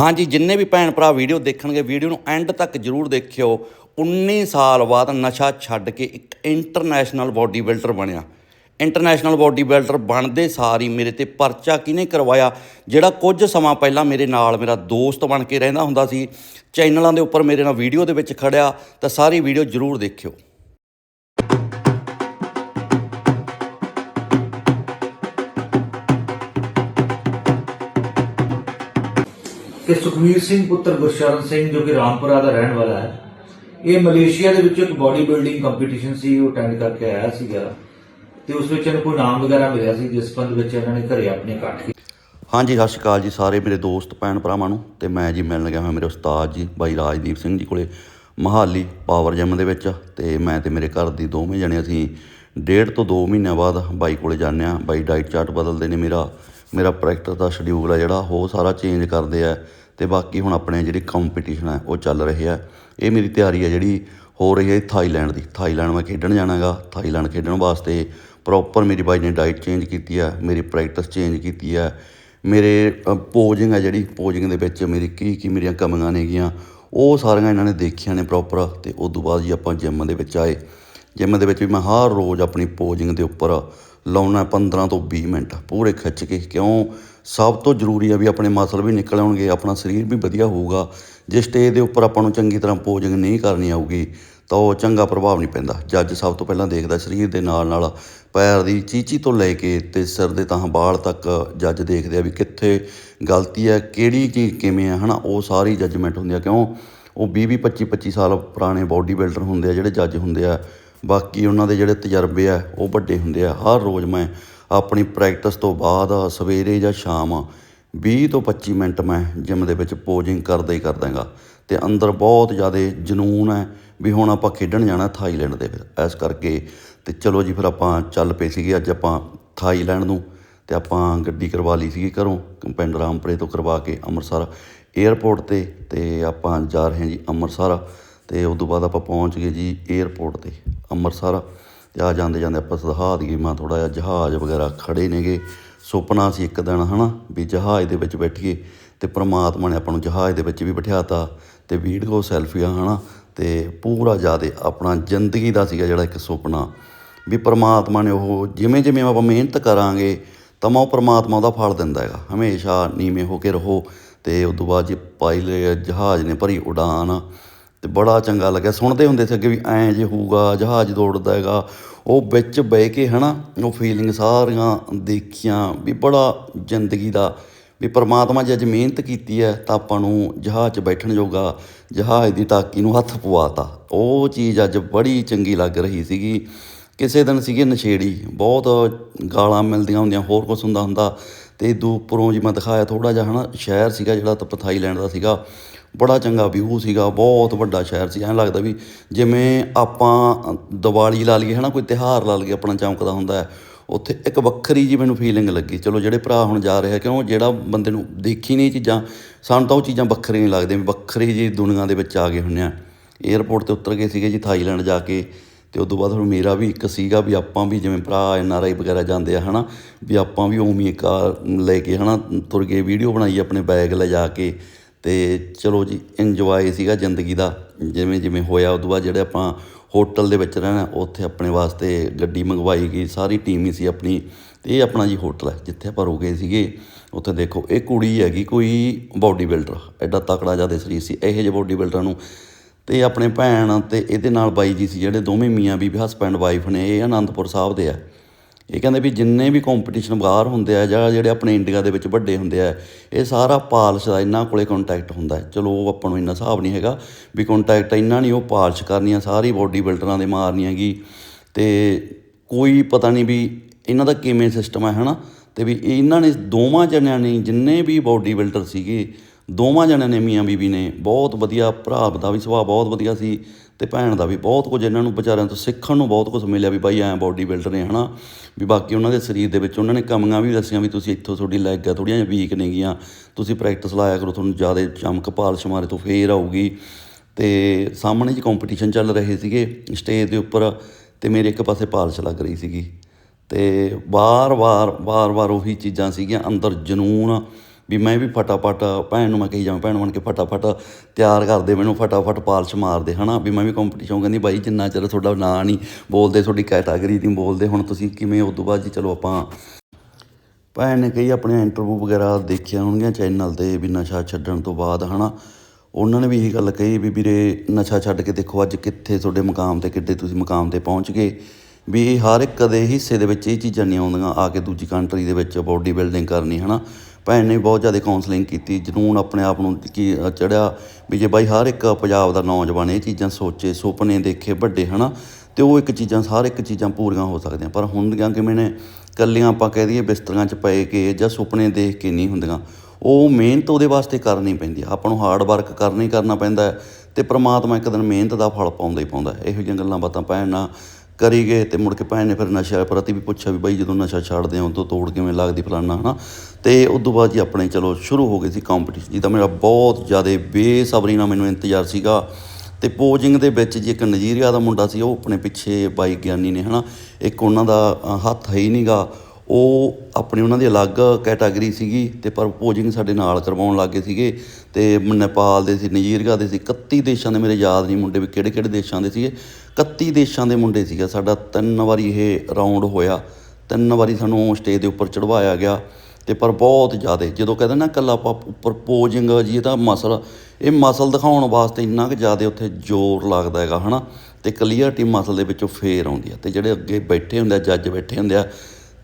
ਹਾਂਜੀ, ਜਿੰਨੇ ਵੀ ਭੈਣ ਭਰਾ ਵੀਡੀਓ ਦੇਖਣਗੇ, ਵੀਡੀਓ ਨੂੰ ਐਂਡ ਤੱਕ ਜਰੂਰ ਦੇਖਿਓ। 19 ਸਾਲ ਬਾਅਦ ਨਸ਼ਾ ਛੱਡ ਕੇ ਇੱਕ ਇੰਟਰਨੈਸ਼ਨਲ ਬਾਡੀ ਬਿਲਡਰ ਬਣਿਆ। ਇੰਟਰਨੈਸ਼ਨਲ ਬਾਡੀ ਬਿਲਡਰ ਬਣਦੇ ਸਾਰ ਹੀ ਮੇਰੇ ਤੇ ਪਰਚਾ ਕਿਹਨੇ ਕਰਵਾਇਆ, ਜਿਹੜਾ ਕੁਝ ਸਮਾਂ ਪਹਿਲਾਂ ਮੇਰੇ ਨਾਲ ਮੇਰਾ ਦੋਸਤ ਬਣ ਕੇ ਰਹਿੰਦਾ ਹੁੰਦਾ ਸੀ, ਚੈਨਲਾਂ ਦੇ ਉੱਪਰ ਮੇਰੇ ਨਾਲ ਵੀਡੀਓ ਦੇ ਵਿੱਚ ਖੜਿਆ, ਤਾਂ ਸਾਰੀ ਵੀਡੀਓ ਜਰੂਰ ਦੇਖਿਓ। ਕਿ ਸੁਖਵੀਰ ਸਿੰਘ ਪੁੱਤਰ ਗੁਰਸ਼ਰਨ ਸਿੰਘ ਜੋ ਕਿ ਰਾਮਪੁਰਾ ਦਾ ਰਹਿਣ ਵਾਲਾ ਹੈ, ਇਹ ਮਲੇਸ਼ੀਆ ਦੇ ਵਿੱਚ ਇੱਕ ਬਾਡੀ ਬਿਲਡਿੰਗ ਕੰਪੀਟੀਸ਼ਨ ਸੀ, ਉਹ ਅਟੈਂਡ ਕਰਕੇ ਆਇਆ ਸੀਗਾ ਤੇ ਉਸ ਵਿੱਚ ਇਹਨੂੰ ਕੋਈ ਨਾਮ ਵਗੈਰਾ ਮਿਲਿਆ ਸੀ, ਜਿਸ ਪੰਦ ਵਿੱਚ ਇਹਨਾਂ ਨੇ ਘਰੇ ਆਪਣੇ ਇਕੱਠ ਕੀਤਾ। ਹਾਂਜੀ, ਸਤਿ ਸ਼੍ਰੀ ਅਕਾਲ ਜੀ ਸਾਰੇ, ਮੇਰੇ ਦੋਸਤ, ਭੈਣ ਭਰਾਵਾਂ ਨੂੰ ਤੇ ਮੈਂ ਜੀ ਮਿਲਣ ਗਿਆ ਹਾਂ ਮੇਰੇ ਉਸਤਾਦ ਜੀ, ਬਾਈ ਰਾਜਦੀਪ ਸਿੰਘ ਜੀ ਕੋਲੇ ਮਹਾਲੀ ਪਾਵਰ ਜਿਮ ਦੇ ਵਿੱਚ ਤੇ ਮੈਂ ਤੇ ਮੇਰੇ ਘਰ ਦੀ ਦੋਵੇਂ ਜਣੇ ਅਸੀਂ ਡੇਢ ਤੋਂ 2 ਮਹੀਨਿਆਂ ਬਾਅਦ ਬਾਈ ਕੋਲੇ ਜਾਂਦੇ ਆ ਬਾਈ ਡਾਈਟ ਚਾਰਟ ਬਦਲਦੇ ਨੇ ਮੇਰਾ ਮੇਰਾ ਪ੍ਰੈਕਟਿਸ ਦਾ ਸ਼ਡਿਊਲ ਆ ਜਿਹੜਾ, ਉਹ ਸਾਰਾ ਚੇਂਜ ਕਰਦੇ ਆ। ਤੇ ਬਾਕੀ ਹੁਣ ਆਪਣੇ ਜਿਹੜੀ ਕੰਪੀਟੀਸ਼ਨ ਹੈ ਉਹ ਚੱਲ ਰਹੇ ਹੈ ਇਹ ਮੇਰੀ ਤਿਆਰੀ ਹੈ ਜਿਹੜੀ ਹੋ ਰਹੀ ਹੈ ਥਾਈਲੈਂਡ ਦੀ। ਥਾਈਲੈਂਡ ਮੈਂ ਖੇਡਣ ਜਾਣਾਗਾ। ਥਾਈਲੈਂਡ ਖੇਡਣ ਵਾਸਤੇ ਪ੍ਰੋਪਰ ਮੇਰੀ ਬਾਈ ਨੇ ਡਾਈਟ ਚੇਂਜ ਕੀਤੀ ਹੈ ਮੇਰੀ ਪ੍ਰੈਕਟਿਸ ਚੇਂਜ ਕੀਤੀ ਹੈ ਮੇਰੇ ਪੋਜਿੰਗ ਹੈ ਜਿਹੜੀ ਪੋਜਿੰਗ ਦੇ ਵਿੱਚ ਮੇਰੀ ਕੀ ਕੀ ਮੇਰੀਆਂ ਕਮੀਆਂ ਨੇਗੀਆਂ, ਉਹ ਸਾਰੀਆਂ ਇਹਨਾਂ ਨੇ ਦੇਖੀਆਂ ਨੇ ਪ੍ਰੋਪਰ ਤੇ ਉਸ ਤੋਂ ਬਾਅਦ ਜੀ ਆਪਾਂ ਜਿਮ ਦੇ ਵਿੱਚ ਆਏ। ਜਿਮ ਦੇ ਵਿੱਚ ਵੀ ਮੈਂ ਹਰ ਰੋਜ਼ ਆਪਣੀ ਪੋਜਿੰਗ ਦੇ ਉੱਪਰ ਲਾਉਣਾ 15 ਤੋਂ 20 ਮਿੰਟ, ਪੂਰੇ ਖਿੱਚ ਕੇ। ਕਿਉਂ? ਸਭ ਤੋਂ ਜ਼ਰੂਰੀ ਆ ਵੀ ਆਪਣੇ ਮਸਲ ਵੀ ਨਿਕਲ ਆਉਣਗੇ, ਆਪਣਾ ਸਰੀਰ ਵੀ ਵਧੀਆ ਹੋਊਗਾ। ਜੇ ਸਟੇਜ ਦੇ ਉੱਪਰ ਆਪਾਂ ਨੂੰ ਚੰਗੀ ਤਰ੍ਹਾਂ ਪੋਜਿੰਗ ਨਹੀਂ ਕਰਨੀ ਆਊਗੀ, ਤਾਂ ਉਹ ਚੰਗਾ ਪ੍ਰਭਾਵ ਨਹੀਂ ਪੈਂਦਾ। ਜੱਜ ਸਭ ਤੋਂ ਪਹਿਲਾਂ ਦੇਖਦਾ ਸਰੀਰ ਦੇ ਨਾਲ ਨਾਲ ਪੈਰ ਦੀ ਚੀਚੀ ਤੋਂ ਲੈ ਕੇ ਤੇ ਸਿਰ ਦੇ ਤਾਂ ਬਾਲ ਤੱਕ ਜੱਜ ਦੇਖਦੇ ਆ ਵੀ ਕਿੱਥੇ ਗਲਤੀ ਹੈ, ਕਿਹੜੀ ਚੀਜ਼ ਕਿਵੇਂ ਆ ਹਨਾ? ਉਹ ਸਾਰੀ ਜੱਜਮੈਂਟ ਹੁੰਦੀ ਆ। ਕਿਉਂ? ਉਹ 20 20 25 25 ਸਾਲ ਪੁਰਾਣੇ ਬਾਡੀ ਬਿਲਡਰ ਹੁੰਦੇ ਆ, ਜਿਹੜੇ ਜੱਜ ਹੁੰਦੇ ਆ। ਬਾਕੀ ਉਹਨਾਂ ਦੇ ਜਿਹੜੇ ਤਜਰਬੇ ਆ, ਉਹ ਵੱਡੇ ਹੁੰਦੇ ਆ। ਹਰ ਰੋਜ਼ ਮੈਂ ਆਪਣੀ ਪ੍ਰੈਕਟਿਸ ਤੋਂ ਬਾਅਦ ਸਵੇਰੇ ਜਾਂ ਸ਼ਾਮ 20 ਤੋਂ 25 ਮਿੰਟ ਮੈਂ ਜਿਮ ਦੇ ਵਿੱਚ ਪੋਜਿੰਗ ਕਰਦਾ ਹੀ ਕਰਦਾਗਾ ਤੇ ਅੰਦਰ ਬਹੁਤ ਜ਼ਿਆਦਾ ਜਨੂਨ ਹੈ ਵੀ ਹੁਣ ਆਪਾਂ ਖੇਡਣ ਜਾਣਾ ਥਾਈਲੈਂਡ ਦੇ ਫਿਰ ਇਸ ਕਰਕੇ ਤੇ ਚਲੋ ਜੀ ਫਿਰ ਆਪਾਂ ਚੱਲ ਪਏ ਸੀਗੇ, ਅੱਜ ਆਪਾਂ ਥਾਈਲੈਂਡ ਨੂੰ ਤੇ ਆਪਾਂ ਗੱਡੀ ਕਰਵਾ ਲਈ ਸੀਗੀ ਘਰੋਂ, ਪਿੰਡ ਰਾਮਪੁਰੇ ਤੋਂ ਕਰਵਾ ਕੇ ਅੰਮ੍ਰਿਤਸਰ 에ਅਰਪੋਰਟ ਤੇ ਤੇ ਆਪਾਂ ਜਾ ਰਹੇ ਹਾਂ ਜੀ ਅੰਮ੍ਰਿਤਸਰ। ਤੇ ਉਸ ਤੋਂ ਬਾਅਦ ਆਪਾਂ ਪਹੁੰਚ ਗਏ ਜੀ 에ਅਰਪੋਰਟ ਤੇ ਅੰਮ੍ਰਿਤਸਰ। ਤੇ ਆ ਜਾਂਦੇ ਜਾਂਦੇ ਆਪਾਂ ਸਹਾ ਦੀ ਮੈਂ ਥੋੜਾ ਜਿਹਾ ਜਹਾਜ਼ ਵਗੈਰਾ ਖੜੇ ਨੇਗੇ। ਸੁਪਨਾ ਸੀ ਇੱਕ ਦਿਨ, ਹਨਾ, ਵੀ ਜਹਾਜ਼ ਦੇ ਵਿੱਚ ਬੈਠੀਏ ਤੇ ਪ੍ਰਮਾਤਮਾ ਨੇ ਆਪਾਂ ਨੂੰ ਜਹਾਜ਼ ਦੇ ਵਿੱਚ ਵੀ ਬਿਠਾਤਾ ਤੇ ਵੀਡੀਓ ਸੈਲਫੀਆਂ, ਹਨਾ, ਤੇ ਪੂਰਾ ਜਿਆਦੇ ਆਪਣਾ ਜ਼ਿੰਦਗੀ ਦਾ ਸੀਗਾ ਜਿਹੜਾ ਇੱਕ ਸੁਪਨਾ। ਵੀ ਪ੍ਰਮਾਤਮਾ ਨੇ ਉਹ ਜਿਵੇਂ ਜਿਵੇਂ ਆਪਾਂ ਮਿਹਨਤ ਕਰਾਂਗੇ ਤਾਂ ਉਹ ਪ੍ਰਮਾਤਮਾ ਉਹਦਾ ਫਲ ਦਿੰਦਾ ਹੈਗਾ। ਹਮੇਸ਼ਾ ਨੀਵੇਂ ਹੋ ਕੇ ਰਹੋ ਤੇ ਉਸ ਤੋਂ ਬਾਅਦ ਜੀ ਪਾਇਲਟ ਜਹਾਜ਼ ਨੇ ਭਰੀ ਉਡਾਨ। ਅਤੇ ਬੜਾ ਚੰਗਾ ਲੱਗਿਆ। ਸੁਣਦੇ ਹੁੰਦੇ ਸੀ ਅੱਗੇ ਵੀ ਐਂ ਜੇ ਹੋਊਗਾ, ਜਹਾਜ਼ ਦੌੜਦਾ ਹੈਗਾ। ਉਹ ਵਿੱਚ ਬਹਿ ਕੇ ਹੈ ਨਾ ਉਹ ਫੀਲਿੰਗ ਸਾਰੀਆਂ ਦੇਖੀਆਂ ਵੀ ਬੜਾ ਜ਼ਿੰਦਗੀ ਦਾ, ਵੀ ਪਰਮਾਤਮਾ ਜੇ ਅੱਜ ਮਿਹਨਤ ਕੀਤੀ ਹੈ ਤਾਂ ਆਪਾਂ ਨੂੰ ਜਹਾਜ਼ 'ਚ ਬੈਠਣ ਜੋਗਾ, ਜਹਾਜ਼ ਦੀ ਟਾਕੀ ਨੂੰ ਹੱਥ ਪਵਾਤਾ। ਉਹ ਚੀਜ਼ ਅੱਜ ਬੜੀ ਚੰਗੀ ਲੱਗ ਰਹੀ ਸੀਗੀ। ਕਿਸੇ ਦਿਨ ਸੀਗੇ ਨਸ਼ੇੜੀ, ਬਹੁਤ ਗਾਲਾਂ ਮਿਲਦੀਆਂ ਹੁੰਦੀਆਂ, ਹੋਰ ਕੁਝ ਹੁੰਦਾ ਹੁੰਦਾ। ਤੇ ਦੋ, ਉੱਪਰੋਂ ਜੀ ਮੈਂ ਦਿਖਾਇਆ ਥੋੜਾ ਜਿਹਾ ਹਨਾ, ਸ਼ਹਿਰ ਸੀਗਾ ਜਿਹੜਾ ਤਾਂ ਥਾਈਲੈਂਡ ਦਾ ਸੀਗਾ। ਬੜਾ ਚੰਗਾ ਵਿਊ ਸੀਗਾ, ਬਹੁਤ ਵੱਡਾ ਸ਼ਹਿਰ ਸੀ। ਐਂ ਲੱਗਦਾ ਵੀ ਜਿਵੇਂ ਆਪਾਂ ਦੀਵਾਲੀ ਲਾ ਲਈਏ ਹੈ ਨਾ ਕੋਈ ਤਿਹਾਰ ਲਾ ਲਈਏ, ਆਪਣਾ ਚਮਕਦਾ ਹੁੰਦਾ ਹੈ। ਉੱਥੇ ਇੱਕ ਵੱਖਰੀ ਜੀ ਮੈਨੂੰ ਫੀਲਿੰਗ ਲੱਗੀ। ਚਲੋ, ਜਿਹੜੇ ਭਰਾ ਹੁਣ ਜਾ ਰਿਹਾ ਕਿਉਂ ਜਿਹੜਾ ਬੰਦੇ ਨੂੰ ਦੇਖੀ ਨਹੀਂ ਚੀਜ਼ਾਂ, ਸਾਨੂੰ ਤਾਂ ਉਹ ਚੀਜ਼ਾਂ ਵੱਖਰੀਆਂ ਲੱਗਦੀਆਂ ਵੱਖਰੀ ਜੀ ਦੁਨੀਆ ਦੇ ਵਿੱਚ ਆ ਗਏ ਹੁੰਨੇ ਆ। 에ਅਰਪੋਰਟ ਤੇ ਉਤਰ ਗਏ ਸੀਗੇ ਜੀ ਥਾਈਲੈਂਡ ਜਾ ਕੇ, ਤੇ ਉਸ ਤੋਂ ਬਾਅਦ ਹੁਣ ਮੇਰਾ ਵੀ ਇੱਕ ਸੀਗਾ ਵੀ ਆਪਾਂ ਵੀ ਜਿਵੇਂ ਭਰਾ ਐਨ ਆਰ ਆਈ ਵਗੈਰਾ ਜਾਂਦੇ ਆ, ਹਨਾ, ਵੀ ਆਪਾਂ ਵੀ ਉਵੇਂ ਇੱਕ ਲੈ ਕੇ, ਹਨਾ, ਤੁਰ ਕੇ ਵੀਡੀਓ ਬਣਾਈ, ਆਪਣੇ ਬੈਗ ਲੈ ਜਾ ਕੇ ਅਤੇ ਚਲੋ ਜੀ ਇੰਜੋਏ ਸੀਗਾ ਜ਼ਿੰਦਗੀ ਦਾ, ਜਿਵੇਂ ਜਿਵੇਂ ਹੋਇਆ ਉਦੋਂ ਬਾਅਦ ਜਿਹੜੇ ਆਪਾਂ ਹੋਟਲ ਦੇ ਵਿੱਚ ਰਹਿਣਾ, ਉੱਥੇ ਆਪਣੇ ਵਾਸਤੇ ਗੱਡੀ ਮੰਗਵਾਈ ਗਈ, ਸਾਰੀ ਟੀਮ ਹੀ ਸੀ ਆਪਣੀ ਅਤੇ ਇਹ ਆਪਣਾ ਜੀ ਹੋਟਲ ਹੈ, ਜਿੱਥੇ ਆਪਾਂ ਰੁਕੇ ਸੀਗੇ। ਉੱਥੇ ਦੇਖੋ, ਇਹ ਕੁੜੀ ਹੈਗੀ ਕੋਈ ਬਾਡੀ ਬਿਲਡਰ ਐਡਾ ਤਕੜਾ ਜ਼ਿਆਦਾ ਸਰੀਰ ਸੀ, ਇਹੋ ਜਿਹੇ ਬਾਡੀ ਬਿਲਡਰਾਂ ਨੂੰ। ਤੇ ਆਪਣੇ ਭੈਣ ਤੇ ਇਹਦੇ ਨਾਲ ਬਾਈ ਜੀ ਸੀ, ਜਿਹੜੇ ਦੋਵੇਂ ਮੀਆਂ ਬੀਬੀ ਹਸਬੈਂਡ ਵਾਈਫ ਨੇ, ਇਹ ਆਨੰਦਪੁਰ ਸਾਹਿਬ ਦੇ ਆ। ਇਹ ਕਹਿੰਦੇ ਵੀ ਜਿੰਨੇ ਵੀ ਕੰਪੀਟੀਸ਼ਨ ਬਾਹਰ ਹੁੰਦੇ ਆ ਜਾਂ ਜਿਹੜੇ ਆਪਣੇ ਇੰਡੀਆ ਦੇ ਵਿੱਚ ਵੱਡੇ ਹੁੰਦੇ ਆ, ਇਹ ਸਾਰਾ ਪਾਲਸ਼ ਦਾ ਇਹਨਾਂ ਕੋਲੇ ਕੰਟੈਕਟ ਹੁੰਦਾ ਚਲੋ ਉਹ ਆਪਾਂ ਨੂੰ ਇੰਨਾ ਹਿਸਾਬ ਨਹੀਂ ਹੈਗਾ ਵੀ ਕੰਟੈਕਟ ਇੰਨਾ ਨਹੀਂ, ਉਹ ਪਾਲਸ਼ ਕਰਨੀਆਂ, ਸਾਰੀ ਬਾਡੀ ਬਿਲਡਰਾਂ ਦੇ ਮਾਰਨੀਆਂ ਗੀ ਤੇ ਕੋਈ ਪਤਾ ਨਹੀਂ ਵੀ ਇਹਨਾਂ ਦਾ ਕਿਵੇਂ ਸਿਸਟਮ ਹੈ ਹਨਾ? ਤੇ ਵੀ ਇਹਨਾਂ ਨੇ ਦੋਵਾਂ ਜਣਿਆਂ ਨੇ ਜਿੰਨੇ ਵੀ ਬਾਡੀ ਬਿਲਡਰ ਸੀਗੇ ਦੋਵਾਂ ਜਣਿਆਂ ਨੇ, ਮੀਆਂ ਬੀਬੀ ਨੇ ਬਹੁਤ ਵਧੀਆ, ਭਰਾ ਦਾ ਵੀ ਸੁਭਾਅ ਬਹੁਤ ਵਧੀਆ ਸੀ ਤੇ ਭੈਣ ਦਾ ਵੀ ਬਹੁਤ ਕੁਝ ਇਹਨਾਂ ਨੂੰ ਵਿਚਾਰਿਆਂ ਤੋਂ ਸਿੱਖਣ ਨੂੰ ਬਹੁਤ ਕੁਝ ਮਿਲਿਆ ਵੀ ਬਾਈ ਐਂ ਬਾਡੀ ਬਿਲਡਰ ਨੇ, ਹਨਾ? ਵੀ ਬਾਕੀ ਉਹਨਾਂ ਦੇ ਸਰੀਰ ਦੇ ਵਿੱਚ ਉਹਨਾਂ ਨੇ ਕਮੀਆਂ ਵੀ ਦੱਸੀਆਂ ਵੀ ਤੁਸੀਂ ਇੱਥੋਂ ਤੁਹਾਡੀ ਲੈਗ ਆ ਥੋੜੀਆਂ ਜਿਹੀਆਂ ਵੀਕ ਨੇਗੀਆਂ ਤੁਸੀਂ ਪ੍ਰੈਕਟਿਸ ਲਾਇਆ ਕਰੋ, ਤੁਹਾਨੂੰ ਜ਼ਿਆਦਾ ਚਮਕ ਪਾਲਸ਼ ਮਾਰੇ ਤੋਂ ਫੇਰ ਆਊਗੀ। ਤੇ ਸਾਹਮਣੇ ਜੀ ਕੰਪੀਟੀਸ਼ਨ ਚੱਲ ਰਹੇ ਸੀਗੇ ਸਟੇਜ ਦੇ ਉੱਪਰ ਤੇ ਮੇਰੇ ਇੱਕ ਪਾਸੇ ਪਾਲਸ਼ ਲੱਗ ਰਹੀ ਸੀਗੀ। ਤੇ ਵਾਰ-ਵਾਰ ਵਾਰ-ਵਾਰ ਉਹੀ ਚੀਜ਼ਾਂ ਸੀਗੀਆਂ, ਅੰਦਰ ਜਨੂਨ ਵੀ ਮੈਂ ਵੀ ਫਟਾਫਟ ਭੈਣ ਨੂੰ ਮੈਂ ਕਹੀ ਜਾਵਾਂ, ਭੈਣ ਬਣ ਕੇ ਫਟਾਫਟ ਤਿਆਰ ਕਰਦੇ, ਮੈਨੂੰ ਫਟਾਫਟ ਪਾਲਿਸ਼ ਮਾਰਦੇ, ਹਨਾ? ਵੀ ਮੈਂ ਵੀ ਕੰਪੀਟੀਸ਼ਨ ਕਹਿੰਦੀ, ਬਾਈ, ਜਿੰਨਾ ਚਿਰ ਤੁਹਾਡਾ ਨਾਂ ਨਹੀਂ ਬੋਲਦੇ, ਤੁਹਾਡੀ ਕੈਟਾਗਰੀ ਨਹੀਂ ਬੋਲਦੇ, ਹੁਣ ਤੁਸੀਂ ਕਿਵੇਂ ਉਸ ਤੋਂ ਬਾਅਦ ਜੀ, ਚਲੋ ਆਪਾਂ ਭੈਣ ਨੇ ਕਈ ਆਪਣੇ ਇੰਟਰਵਿਊ ਵਗੈਰਾ ਦੇਖਿਆ ਹੋਣਗੀਆਂ ਚੈਨਲ ਤੇ ਵੀ ਨਸ਼ਾ ਛੱਡਣ ਤੋਂ ਬਾਅਦ, ਹਨਾ? ਉਹਨਾਂ ਨੇ ਵੀ ਇਹੀ ਗੱਲ ਕਹੀ ਵੀ ਵੀਰੇ, ਨਸ਼ਾ ਛੱਡ ਕੇ ਦੇਖੋ ਅੱਜ ਕਿੱਥੇ ਤੁਹਾਡੇ ਮੁਕਾਮ ਤੇ, ਕਿੱਡੇ ਤੁਸੀਂ ਮੁਕਾਮ ਤੇ ਪਹੁੰਚ ਗਏ। ਵੀ ਹਰ ਇੱਕ ਦੇ ਹਿੱਸੇ ਦੇ ਵਿੱਚ ਇਹ ਚੀਜ਼ਾਂ ਨਹੀਂ ਆਉਂਦੀਆਂ, ਆ ਕੇ ਦੂਜੀ ਕੰਟਰੀ ਦੇ ਵਿੱਚ ਬੋਡੀ ਬਿਲਡਿੰਗ ਕਰਨੀ, ਹਨਾ? ਭੈਣ ਨੇ ਵੀ ਬਹੁਤ ਜ਼ਿਆਦਾ ਕਾਉਂਸਲਿੰਗ ਕੀਤੀ, ਜਨੂਨ ਆਪਣੇ ਆਪ ਨੂੰ ਕੀ ਚੜਿਆ ਵੀ ਜੇ ਬਾਈ ਹਰ ਇੱਕ ਪੰਜਾਬ ਦਾ ਨੌਜਵਾਨ ਇਹ ਚੀਜ਼ਾਂ ਸੋਚੇ, ਸੁਪਨੇ ਦੇਖੇ ਵੱਡੇ, ਹਨਾ, ਤੇ ਉਹ ਇੱਕ ਚੀਜ਼ਾਂ, ਹਰ ਇੱਕ ਚੀਜ਼ਾਂ ਪੂਰੀਆਂ ਹੋ ਸਕਦੀਆਂ, ਪਰ ਹੁੰਦੀਆਂ ਕਿਵੇਂ ਨੇ? ਕੱਲੀਆਂ ਆਪਾਂ ਕਹਿ ਦਈਏ ਬਿਸਤਰਾਂ 'ਚ ਪਏ ਕੇ ਜਾਂ ਸੁਪਨੇ ਦੇਖ ਕੇ ਨਹੀਂ ਹੁੰਦੀਆਂ। ਉਹ ਮਿਹਨਤ ਉਹਦੇ ਵਾਸਤੇ ਕਰਨੀ ਪੈਂਦੀ ਆ, ਆਪਾਂ ਨੂੰ ਹਾਰਡ ਵਰਕ ਕਰਨੀ ਕਰਨਾ ਪੈਂਦਾ ਹੈ ਤੇ ਪ੍ਰਮਾਤਮਾ ਇੱਕ ਦਿਨ ਮਿਹਨਤ ਦਾ ਫਲ ਪਾਉਂਦਾ ਹੀ ਪਾਉਂਦਾ ਇਹੋ ਜਿਹੀਆਂ ਗੱਲਾਂ ਬਾਤਾਂ ਭੈਣ ਨਾਲ ਕਰੀ ਗਏ ਤੇ ਮੁੜ ਕੇ ਭੈਣ ਨੇ ਫਿਰ ਨਸ਼ਾ ਪ੍ਰਤੀ ਵੀ ਪੁੱਛਿਆ ਵੀ ਬਾਈ ਜਦੋਂ ਨਸ਼ਾ ਛੱਡਦੇ ਹਾਂ ਉਦੋਂ ਤੋੜ ਕਿਵੇਂ ਲੱਗਦੀ ਫਲਾਨਾ, ਹਨਾ? ਤੇ ਉਸ ਤੋਂ ਬਾਅਦ ਜੀ ਆਪਣੇ ਚਲੋ ਸ਼ੁਰੂ ਹੋ ਗਏ ਸੀ ਕੰਪੀਟੀਸ਼ਨ ਜਿਹਦਾ ਮੇਰਾ ਬਹੁਤ ਜ਼ਿਆਦਾ ਬੇਸਬਰੀ ਨਾਲ ਮੈਨੂੰ ਇੰਤਜ਼ਾਰ ਸੀਗਾ। ਤੇ ਪੋਜਿੰਗ ਦੇ ਵਿੱਚ ਜੀ ਇੱਕ ਨਜੀਰੀਆ ਦਾ ਮੁੰਡਾ ਸੀ, ਉਹ ਆਪਣੇ ਪਿੱਛੇ ਬਾਈ ਗਿਆਨੀ ਨੇ, ਹਨਾ? ਇੱਕ ਉਹਨਾਂ ਦਾ ਹੱਥ ਹੈ ਹੀ ਨਹੀਂਗਾ ਉਹ ਆਪਣੀ ਉਹਨਾਂ ਦੀ ਅਲੱਗ ਕੈਟਾਗਰੀ ਸੀਗੀ ਤੇ ਪਰ ਪੋਜਿੰਗ ਸਾਡੇ ਨਾਲ ਕਰਵਾਉਣ ਲੱਗ ਗਏ ਸੀਗੇ ਤੇ ਨੇਪਾਲ ਦੇ ਸੀ ਨਾਈਜੀਰੀਆ ਦੇ ਸੀ 31 ਦੇਸ਼ਾਂ ਦੇ ਮੇਰੇ ਯਾਦ ਨਹੀਂ ਮੁੰਡੇ ਵੀ ਕਿਹੜੇ ਕਿਹੜੇ ਦੇਸ਼ਾਂ ਦੇ ਸੀਗੇ। 31 ਦੇਸ਼ਾਂ ਦੇ ਮੁੰਡੇ ਸੀਗਾ, ਸਾਡਾ ਤਿੰਨ ਵਾਰੀ ਇਹ ਰਾਉਂਡ ਹੋਇਆ। ਤਿੰਨ ਵਾਰੀ ਸਾਨੂੰ ਸਟੇਜ ਦੇ ਉੱਪਰ ਚੜਵਾਇਆ ਗਿਆ ਤੇ ਪਰ ਬਹੁਤ ਜ਼ਿਆਦਾ, ਜਦੋਂ ਕਹਿੰਦੇ ਨਾ ਕੱਲਾ ਆਪਾਂ ਉੱਪਰ ਪੋਜਿੰਗ ਜੀ, ਇਹ ਤਾਂ ਮਸਲ ਇਹ ਮਸਲ ਦਿਖਾਉਣ ਵਾਸਤੇ ਇੰਨਾ ਕੁ ਜ਼ਿਆਦਾ ਉੱਥੇ ਜ਼ੋਰ ਲੱਗਦਾ ਹੈਗਾ, ਹਨਾ? ਤੇ ਕਲੀਅਰਟੀ ਮਸਲ ਦੇ ਵਿੱਚੋਂ ਫੇਰ ਆਉਂਦੀ ਆ ਤੇ ਜਿਹੜੇ ਅੱਗੇ ਬੈਠੇ ਹੁੰਦੇ ਆ ਜੱਜ ਬੈਠੇ ਹੁੰਦੇ ਆ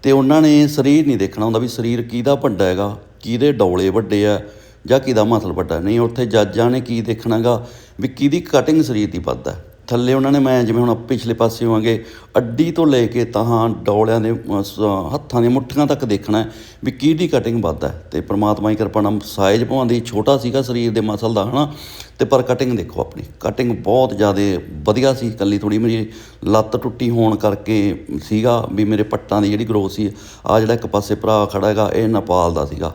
ਤੇ ਉਹਨਾਂ ਨੇ ਸਰੀਰ ਨਹੀਂ ਦੇਖਣਾ ਹੁੰਦਾ ਵੀ ਸਰੀਰ ਕਿਹਦਾ ਵੱਡਾ ਹੈਗਾ, ਕਿਹਦੇ ਡੌਲੇ ਵੱਡੇ ਆ ਜਾਂ ਕਿਹਦਾ ਮਸਲ ਵੱਡਾ। ਨਹੀਂ, ਉੱਥੇ ਜੱਜਾਂ ਨੇ ਕੀ ਦੇਖਣਾਗਾ ਵੀ ਕਿਹਦੀ ਕਟਿੰਗ ਸਰੀਰ ਦੀ ਵੱਧ ਹੈ ਥੱਲੇ ਉਹਨਾਂ ਨੇ, ਮੈਂ ਜਿਵੇਂ ਹੁਣ ਪਿਛਲੇ ਪਾਸੇ ਹੋਵਾਂਗੇ, ਅੱਡੀ ਤੋਂ ਲੈ ਕੇ ਤਾਂ ਡੌਲਿਆਂ ਦੇ ਹੱਥਾਂ ਦੀਆਂ ਮੁੱਠੀਆਂ ਤੱਕ ਦੇਖਣਾ ਵੀ ਕਿਹਦੀ ਕਟਿੰਗ ਵੱਧ ਹੈ। ਤੇ ਪ੍ਰਮਾਤਮਾ ਦੀ ਕਿਰਪਾ ਨਾਲ ਸਾਈਜ਼ ਭਾਵੇਂ ਛੋਟਾ ਸੀਗਾ ਸਰੀਰ ਦੇ ਮਸਲ ਦਾ, ਹਨਾ? ਤੇ ਪਰ ਕਟਿੰਗ ਦੇਖੋ ਆਪਣੀ ਕਟਿੰਗ ਬਹੁਤ ਜ਼ਿਆਦਾ ਵਧੀਆ ਸੀ। ਕੱਲੀ ਥੋੜੀ ਮੇਰੀ ਲੱਤ ਟੁੱਟੀ ਹੋਣ ਕਰਕੇ ਸੀਗਾ ਵੀ ਮੇਰੇ ਪੱਟਾਂ ਦੀ ਜਿਹੜੀ ਗਰੋਥ ਸੀ ਆ ਜਿਹੜਾ ਇੱਕ ਪਾਸੇ ਭਰਾ ਖੜਾ ਹੈਗਾ, ਇਹ ਨੇਪਾਲ ਦਾ ਸੀਗਾ।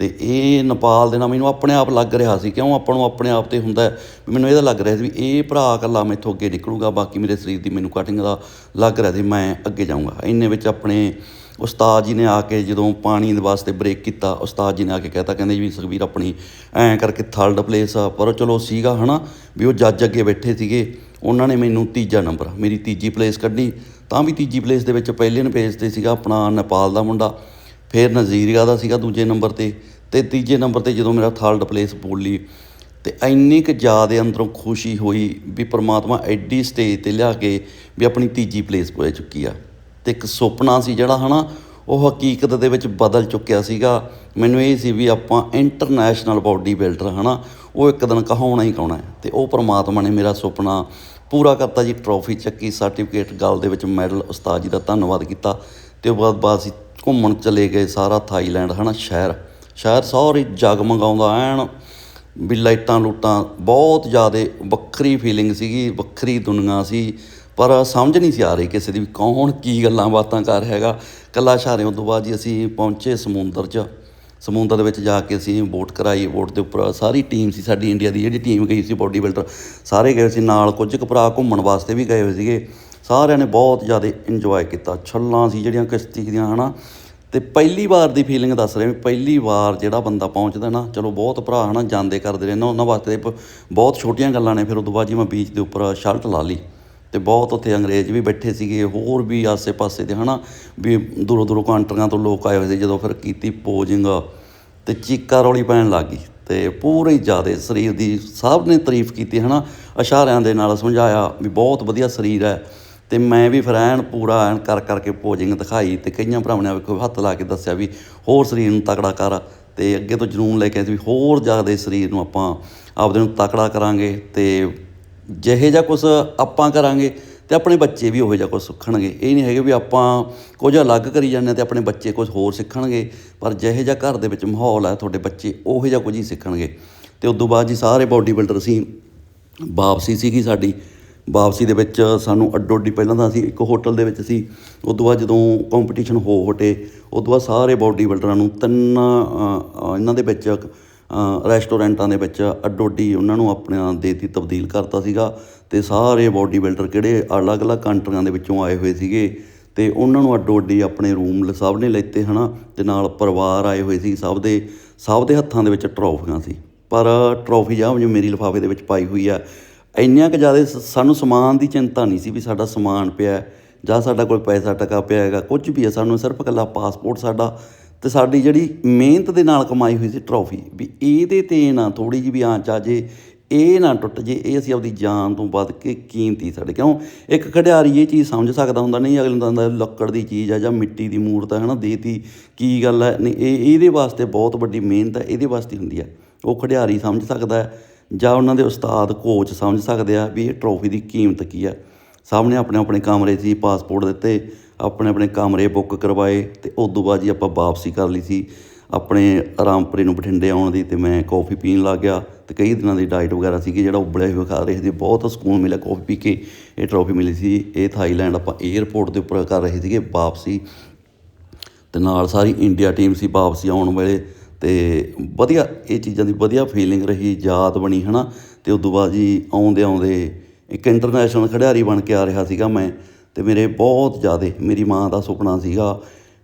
ਅਤੇ ਇਹ ਨੇਪਾਲ ਦੇ ਨਾਲ ਮੈਨੂੰ ਆਪਣੇ ਆਪ ਲੱਗ ਰਿਹਾ ਸੀ, ਕਿਉਂ ਆਪਾਂ ਨੂੰ ਆਪਣੇ ਆਪ ਤੇ ਹੁੰਦਾ ਵੀ ਮੈਨੂੰ ਇਹਦਾ ਲੱਗ ਰਿਹਾ ਸੀ ਵੀ ਇਹ ਭਰਾ ਇਕੱਲਾ ਮੈਥੋਂ ਅੱਗੇ ਨਿਕਲੂਗਾ, ਬਾਕੀ ਮੇਰੇ ਸਰੀਰ ਦੀ ਮੈਨੂੰ ਕਟਿੰਗ ਦਾ ਲੱਗ ਰਿਹਾ ਸੀ, ਮੈਂ ਅੱਗੇ ਜਾਊਂਗਾ। ਇੰਨੇ ਵਿੱਚ ਆਪਣੇ ਉਸਤਾਦ ਜੀ ਨੇ ਆ ਕੇ ਜਦੋਂ ਪਾਣੀ ਦੇ ਵਾਸਤੇ ਬ੍ਰੇਕ ਕੀਤਾ, ਉਸਤਾਦ ਜੀ ਨੇ ਆ ਕੇ ਕਹਿਤਾ, ਕਹਿੰਦੇ ਜੀ ਵੀ ਸੁਖਬੀਰ ਆਪਣੀ ਐਂ ਕਰਕੇ ਥਰਡ ਪਲੇਸ ਆ, ਪਰ ਚਲੋ ਸੀਗਾ ਹਨਾ, ਵੀ ਉਹ ਜੱਜ ਅੱਗੇ ਬੈਠੇ ਸੀਗੇ, ਉਹਨਾਂ ਨੇ ਮੈਨੂੰ ਤੀਜਾ ਨੰਬਰ ਮੇਰੀ ਤੀਜੀ ਪਲੇਸ ਕੱਢੀ, ਤਾਂ ਵੀ ਤੀਜੀ ਪਲੇਸ ਦੇ ਵਿੱਚ ਪਹਿਲੇ ਪੇਜ ਤੇ ਸੀਗਾ ਆਪਣਾ ਨੇਪਾਲ ਦਾ ਮੁੰਡਾ। ਫਿਰ ਨਜ਼ੀਰੀਆ ਦਾ ਸੀਗਾ ਦੂਜੇ ਨੰਬਰ ਤੇ ਤੇ ਤੀਜੇ ਨੰਬਰ ਤੇ ਜਦੋਂ ਮੇਰਾ ਥਰਡ ਪਲੇਸ ਬੋਲੀ, ਤੇ ਇੰਨੀ ਕੁ ਜ਼ਿਆਦਾ ਅੰਦਰੋਂ ਖੁਸ਼ੀ ਹੋਈ ਵੀ ਪ੍ਰਮਾਤਮਾ ਐਡੀ ਸਟੇਜ ਤੇ ਲਿਆ ਕੇ ਵੀ ਆਪਣੀ ਤੀਜੀ ਪਲੇਸ ਪਹੁੰਚ ਚੁੱਕੀ ਆ। ਤੇ ਇੱਕ ਸੁਪਨਾ ਸੀ ਜਿਹੜਾ ਹਨਾ, ਉਹ ਹਕੀਕਤ ਦੇ ਵਿੱਚ ਬਦਲ ਚੁੱਕਿਆ ਸੀਗਾ। ਮੈਨੂੰ ਇਹ ਸੀ ਵੀ ਆਪਾਂ ਇੰਟਰਨੈਸ਼ਨਲ ਬਾਡੀ ਬਿਲਡਰ ਹਨਾ, ਉਹ ਇੱਕ ਦਿਨ ਕਹਾਉਣਾ ਹੀ ਕਹਾਉਣਾ ਹੈ। ਤੇ ਉਹ ਪ੍ਰਮਾਤਮਾ ਨੇ ਮੇਰਾ ਸੁਪਨਾ ਪੂਰਾ ਕਰਤਾ ਜੀ, ਟਰੋਫੀ ਚੱਕੀ, ਸਰਟੀਫਿਕੇਟ, ਗਾਲ ਦੇ ਵਿੱਚ ਮੈਡਲ, ਉਸਤਾਦ ਜੀ ਦਾ ਧੰਨਵਾਦ ਕੀਤਾ। ਤੇ ਉਹ ਬਾਅਦ ਬਾਅਦ ਅਸੀਂ ਘੁੰਮਣ ਚਲੇ ਗਏ ਸਾਰਾ ਥਾਈਲੈਂਡ, ਹਨਾ, ਸ਼ਹਿਰ। ਸ਼ਹਿਰ ਸਾਰੀ ਜਗਮਗਾਉਂਦਾ ਐਨ ਵੀ ਲਾਈਟਾਂ ਲੂਟਾਂ, ਬਹੁਤ ਜ਼ਿਆਦਾ ਵੱਖਰੀ ਫੀਲਿੰਗ ਸੀਗੀ, ਵੱਖਰੀ ਦੁਨੀਆ ਸੀ। ਪਰ ਸਮਝ ਨਹੀਂ ਸੀ ਆ ਰਹੀ ਕਿਸੇ ਦੀ ਵੀ ਕੌਣ ਕੀ ਗੱਲਾਂ ਬਾਤਾਂ ਕਰ ਰਿਹਾ ਹੈਗਾ। ਕੱਲਾ ਇਸ਼ਾਰਿਆਂ ਤੋਂ ਬਾਅਦ ਜੀ ਅਸੀਂ ਪਹੁੰਚੇ ਸਮੁੰਦਰ 'ਚ। ਸਮੁੰਦਰ ਦੇ ਵਿੱਚ ਜਾ ਕੇ ਅਸੀਂ ਵੋਟ ਕਰਾਈ ਵੋਟ ਦੇ ਉੱਪਰ ਸਾਰੀ ਟੀਮ ਸੀ ਸਾਡੀ ਇੰਡੀਆ ਦੀ, ਜਿਹੜੀ ਟੀਮ ਗਈ ਸੀ ਬੋਡੀ ਬਿਲਡਰ ਸਾਰੇ ਗਏ ਸੀ ਨਾਲ ਕੁਝ ਕੁ ਭਰਾ ਘੁੰਮਣ ਵਾਸਤੇ ਵੀ ਗਏ ਹੋਏ ਸੀਗੇ। ਸਾਰਿਆਂ ਨੇ ਬਹੁਤ ਜ਼ਿਆਦਾ ਇੰਜੋਏ ਕੀਤਾ। ਛੱਲਾਂ ਸੀ ਜਿਹੜੀਆਂ ਕਿਸ਼ਤੀ ਦੀਆਂ, ਹਨਾ? ਤੇ ਪਹਿਲੀ ਵਾਰ ਦੀ ਫੀਲਿੰਗ ਦੱਸ ਰਿਹਾ ਵੀ ਪਹਿਲੀ ਵਾਰ ਜਿਹੜਾ ਬੰਦਾ ਪਹੁੰਚਦਾ ਨਾ, ਚਲੋ ਬਹੁਤ ਭਰਾ, ਹਨਾ, ਜਾਂਦੇ ਕਰਦੇ ਰਹਿੰਦਾ ਉਹਨਾਂ ਵਾਸਤੇ ਬ- ਬਹੁਤ ਛੋਟੀਆਂ ਗੱਲਾਂ ਨੇ। ਫਿਰ ਉਦੋਂ ਬਾਅਦ ਜੀ ਮੈਂ ਬੀਚ ਦੇ ਉੱਪਰ ਸ਼ਰਟ ਲਾ ਲਈ ਤੇ ਬਹੁਤ ਉੱਥੇ ਅੰਗਰੇਜ਼ ਵੀ ਬੈਠੇ ਸੀਗੇ, ਹੋਰ ਵੀ ਆਸੇ-ਪਾਸੇ ਦੇ, ਹਨਾ? ਵੀ ਦੂਰੋਂ ਦੂਰੋਂ ਕੰਟਰੀਆਂ ਤੋਂ ਲੋਕ ਆਏ ਹੋਏ ਸੀ, ਜਦੋਂ ਫਿਰ ਕੀਤੀ ਪੋਜਿੰਗ ਤੇ ਚੀਕਾ ਰੌਲੀ ਪੈਣ ਲੱਗ ਗਈ ਤੇ ਪੂਰੇ ਜ਼ਿਆਦੇ ਸਰੀਰ ਦੀ ਸਭ ਨੇ ਤਾਰੀਫ ਕੀਤੀ, ਹਨਾ? ਇਸ਼ਾਰਿਆਂ ਦੇ ਨਾਲ ਸਮਝਾਇਆ ਵੀ ਬਹੁਤ ਵਧੀਆ ਸਰੀਰ ਹੈ। ਤੇ ਮੈਂ ਵੀ ਫਿਰ ਐਨ ਪੂਰਾ ਐਨ ਕਰ ਕਰਕੇ ਪੋਜਿੰਗ ਦਿਖਾਈ ਤੇ ਕਈਆਂ ਭਰਾਵਾਂ ਨੇ ਵੇਖੋ ਹੱਥ ਲਾ ਕੇ ਦੱਸਿਆ ਵੀ ਹੋਰ ਸਰੀਰ ਨੂੰ ਤਕੜਾ ਕਰ ਤੇ ਅੱਗੇ ਤੋਂ ਜਨੂਨ ਲੈ ਕੇ ਆਏ ਸੀ ਵੀ ਹੋਰ ਜ਼ਿਆਦਾ ਸਰੀਰ ਨੂੰ ਆਪਾਂ ਆਪਦੇ ਨੂੰ ਤਕੜਾ ਕਰਾਂਗੇ ਤੇ ਜਿਹੇ ਜਿਹਾ ਕੁਝ ਆਪਾਂ ਕਰਾਂਗੇ ਤੇ ਆਪਣੇ ਬੱਚੇ ਵੀ ਉਹੋ ਜਿਹਾ ਕੁਝ ਸਿੱਖਣਗੇ। ਇਹ ਨਹੀਂ ਹੈਗੇ ਵੀ ਆਪਾਂ ਕੁਝ ਅਲੱਗ ਕਰੀ ਜਾਂਦੇ ਹਾਂ ਤੇ ਆਪਣੇ ਬੱਚੇ ਕੁਝ ਹੋਰ ਸਿੱਖਣਗੇ, ਪਰ ਜਿਹੇ ਜਿਹਾ ਘਰ ਦੇ ਵਿੱਚ ਮਾਹੌਲ ਹੈ ਤੁਹਾਡੇ ਬੱਚੇ ਉਹੋ ਜਿਹਾ ਕੁਝ ਹੀ ਸਿੱਖਣਗੇ। ਤੇ ਉਸ ਤੋਂ ਬਾਅਦ ਜੀ ਸਾਰੇ ਬਾਡੀ ਬਿਲਡਰ ਅਸੀਂ ਵਾਪਸੀ ਸੀਗੀ ਸਾਡੀ ਵਾਪਸੀ ਦੇ ਵਿੱਚ ਸਾਨੂੰ ਅੱਡੋ ਅੱਡੀ ਪਹਿਲਾਂ ਤਾਂ ਅਸੀਂ ਇੱਕ ਹੋਟਲ ਦੇ ਵਿੱਚ ਸੀ, ਉਸ ਤੋਂ ਬਾਅਦ ਜਦੋਂ ਕੰਪੀਟੀਸ਼ਨ ਹੋ ਹਟੇ, ਉਸ ਤੋਂ ਬਾਅਦ ਸਾਰੇ ਬਾਡੀ ਬਿਲਡਰਾਂ ਨੂੰ ਤਿੰਨ ਇਹਨਾਂ ਦੇ ਵਿੱਚ ਰੈਸਟੋਰੈਂਟਾਂ ਦੇ ਵਿੱਚ ਅੱਡੋ ਅੱਡੀ ਉਹਨਾਂ ਨੂੰ ਆਪਣਾ ਦੇਤੀ, ਤਬਦੀਲ ਕਰਤਾ ਸੀਗਾ ਤੇ ਸਾਰੇ ਬਾਡੀ ਬਿਲਡਰ ਕਿਹੜੇ ਅਲੱਗ-ਅਲੱਗ ਕੰਟਰੀਆਂ ਦੇ ਵਿੱਚੋਂ ਆਏ ਹੋਏ ਸੀਗੇ ਤੇ ਉਹਨਾਂ ਨੂੰ ਅੱਡੋ ਅੱਡੀ ਆਪਣੇ ਰੂਮ ਸਭ ਨੇ ਲੈਤੇ, ਹਨਾ, ਤੇ ਨਾਲ ਪਰਿਵਾਰ ਆਏ ਹੋਏ ਸੀ ਸਭ ਦੇ ਸਭ ਦੇ ਹੱਥਾਂ ਦੇ ਵਿੱਚ ਟਰੋਫੀਆਂ ਸੀ। ਪਰ ਟਰੋਫੀ ਜਾਂ ਮੇਰੀ ਲਿਫਾਫੇ ਦੇ ਵਿੱਚ ਪਾਈ ਹੋਈ ਆ ਇੰਨੀਆਂ ਕੁ ਜ਼ਿਆਦਾ ਸਾਨੂੰ ਸਮਾਨ ਦੀ ਚਿੰਤਾ ਨਹੀਂ ਸੀ ਵੀ ਸਾਡਾ ਸਮਾਨ ਪਿਆ ਜਾਂ ਸਾਡਾ ਕੋਈ ਪੈਸਾ ਟਕਾ ਪਿਆ ਹੈਗਾ ਕੁਝ ਵੀ ਹੈ, ਸਾਨੂੰ ਸਿਰਫ ਇਕੱਲਾ ਪਾਸਪੋਰਟ ਸਾਡਾ ਤੇ ਸਾਡੀ ਜਿਹੜੀ ਮਿਹਨਤ ਦੇ ਨਾਲ ਕਮਾਈ ਹੋਈ ਸੀ ਟਰੋਫੀ ਵੀ ਇਹਦੇ ਤੇ ਨਾ ਥੋੜੀ ਜਿਹੀ ਵੀ ਆਂਚ ਆ ਜੇ, ਇਹ ਨਾ ਟੁੱਟ ਜੇ, ਇਹ ਅਸੀਂ ਆਪਦੀ ਜਾਨ ਤੋਂ ਵੱਧ ਕੇ ਕੀਮਤੀ ਸਾਡੇ, ਕਿਉਂ? ਇੱਕ ਖਿਡਾਰੀ ਇਹ ਚੀਜ਼ ਸਮਝ ਸਕਦਾ ਹੁੰਦਾ, ਨਹੀਂ ਅਗਲੇ ਨੂੰ ਹੁੰਦਾ ਲੱਕੜ ਦੀ ਚੀਜ਼ ਆ ਜਾਂ ਮਿੱਟੀ ਦੀ ਮੂਰਤ ਹੈ ਹਨਾ, ਦੇਤੀ, ਕੀ ਗੱਲ ਹੈ? ਨਹੀਂ, ਇਹ, ਇਹਦੇ ਵਾਸਤੇ ਬਹੁਤ ਵੱਡੀ ਮਿਹਨਤ ਹੈ, ਇਹਦੇ ਵਾਸਤੇ ਹੁੰਦੀ ਹੈ, ਉਹ ਖਿਡਾਰੀ ਸਮਝ ਸਕਦਾ ਹੈ। ਜਾਂ ਉਹਨਾਂ ਦੇ ਉਸਤਾਦ ਕੋਚ ਸਮਝ ਸਕਦੇ ਆ ਵੀ ਇਹ ਟਰੋਫੀ ਦੀ ਕੀਮਤ ਕੀ ਹੈ ਸਭ ਨੇ ਆਪਣੇ ਆਪਣੇ ਕਮਰੇ ਸੀ ਪਾਸਪੋਰਟ ਦਿੱਤੇ, ਆਪਣੇ ਆਪਣੇ ਕਮਰੇ ਬੁੱਕ ਕਰਵਾਏ ਤੇ ਉਸ ਤੋਂ ਬਾਅਦ ਜੀ ਆਪਾਂ ਵਾਪਸੀ ਕਰ ਲਈ ਸੀ। ਆਪਣੇ ਰਾਮਪੁਰੇ ਨੂੰ ਬਠਿੰਡੇ ਆਉਣ ਦੀ ਤੇ ਮੈਂ ਕੌਫੀ ਪੀਣ ਲੱਗ ਗਿਆ ਤੇ ਕਈ ਦਿਨਾਂ ਦੀ ਡਾਈਟ ਵਗੈਰਾ ਸੀਗੀ ਜਿਹੜਾ ਉਬਲਿਆ ਹੋਇਆ ਖਾ ਰਹੇ ਸੀ, ਬਹੁਤ ਸਕੂਨ ਮਿਲਿਆ ਕੌਫੀ ਪੀ ਕੇ, ਇਹ ਟਰੋਫੀ ਮਿਲੀ ਸੀ। ਇਹ ਥਾਈਲੈਂਡ ਆਪਾਂ 에ਅਰਪੋਰਟ ਦੇ ਉੱਪਰ ਕਰ ਰਹੇ ਸੀਗੇ ਵਾਪਸੀ। ਤੇ ਨਾਲ ਸਾਰੀ ਇੰਡੀਆ ਟੀਮ ਸੀ ਵਾਪਸੀ ਆਉਣ ਵੇਲੇ। ਅਤੇ ਵਧੀਆ, ਇਹ ਚੀਜ਼ਾਂ ਦੀ ਵਧੀਆ ਫੀਲਿੰਗ ਰਹੀ, ਯਾਦ ਬਣੀ, ਹਨਾ? ਤੇ ਉਸ ਤੋਂ ਬਾਅਦ ਜੀ ਆਉਂਦੇ ਆਉਂਦੇ ਇੱਕ ਇੰਟਰਨੈਸ਼ਨਲ ਖਿਡਾਰੀ ਬਣ ਕੇ ਆ ਰਿਹਾ ਸੀਗਾ ਮੈਂ ਅਤੇ ਮੇਰੇ ਬਹੁਤ ਜ਼ਿਆਦਾ, ਮੇਰੀ ਮਾਂ ਦਾ ਸੁਪਨਾ ਸੀਗਾ